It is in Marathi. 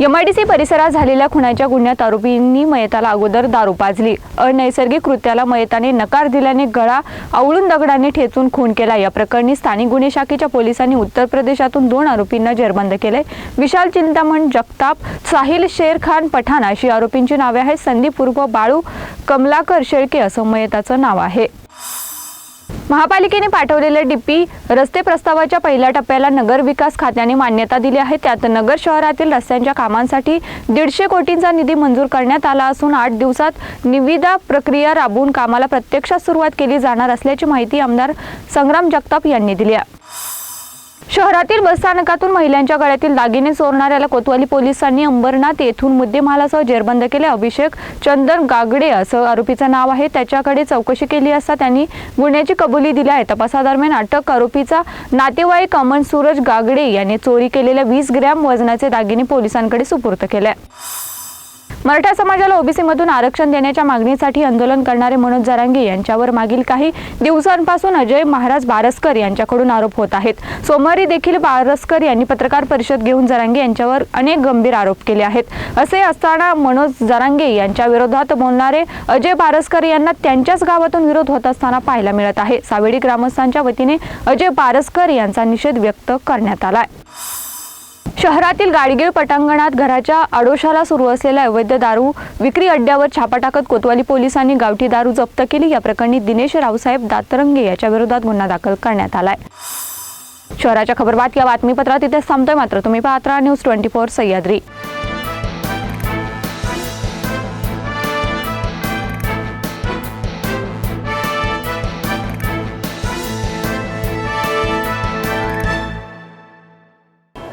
एमआयडीसी परिसरात झालेल्या खुनाच्या गुन्ह्यात आरोपींनी मयताला अगोदर दारू पाजली. अनैसर्गिक कृत्याला मयताने नकार दिल्याने गळा आवळून दगडाने ठेचून खून केला. या प्रकरणी स्थानिक गुन्हे शाखेच्या पोलिसांनी उत्तर प्रदेशातून दोन आरोपींना जेरबंद केले. विशाल चिंतामण जगताप साहिल शेर खान पठाण अशी आरोपींची नावे आहेत. संदीप उर्फ बाळू कमलाकर शेळके असं मयताचं नाव आहे. महापालिकेने पाठवलेल्या डीपी रस्ते प्रस्तावाच्या पहिल्या टप्प्याला नगर विकास खात्याने मान्यता दिली आहे. त्यात नगर शहरातील रस्त्यांच्या कामांसाठी दीडशे कोटींचा निधी मंजूर करण्यात आला असून आठ दिवसात निविदा प्रक्रिया राबवून कामाला प्रत्यक्षात सुरुवात केली जाणार असल्याची माहिती आमदार संग्राम जगताप यांनी दिली आहे. शहरातील बसस्थानकातून महिलांच्या गळ्यातील दागिने चोरणाऱ्याला कोतवाली पोलिसांनी अंबरनाथ येथून मुद्देमालासह जेरबंद केले. अभिषेक चंदन गागडे असं आरोपीचं नाव आहे. त्याच्याकडे चौकशी केली असता त्यांनी गुन्ह्याची कबुली दिली आहे. तपासादरम्यान अटक आरोपीचा नातेवाईक अमन सूरज गागडे यांनी चोरी केलेल्या वीस ग्रॅम वजनाचे दागिने पोलिसांकडे सुपूर्द केले. मराठा समाजाला ओबीसी मधून आरक्षण देण्याच्या मागणीसाठी आंदोलन करणारे मनोज जरांगे यांच्यावर मागील काही दिवसांपासून अजय महाराज बारसकर यांच्याकडून आरोप होत आहेत. सोमवारी देखील बारसकर यांनी पत्रकार परिषद घेऊन जरांगे यांच्यावर अनेक गंभीर आरोप केले आहेत. असे असताना मनोज जरांगे यांच्या विरोधात बोलणारे अजय बारसकर यांना त्यांच्याच गावातून विरोध होत असताना पाहायला मिळत आहे. सावेडी ग्रामस्थांच्या वतीने अजय बारसकर यांचा निषेध व्यक्त करण्यात आलाय. शहरातील गाडगीळ पटांगणात घराच्या आडोशाला सुरू असलेल्या अवैध दारू विक्री अड्ड्यावर छापा टाकत कोतवाली पोलिसांनी गावठी दारू जप्त केली. या प्रकरणी दिनेश रावसाहेब दातरंगे याच्या विरोधात गुन्हा दाखल करण्यात आलाय. शहराच्या खबरबात या बातमीपत्रात इथे थांबतोय. मात्र तुम्ही पाहत राहा news twenty four Sahyadri.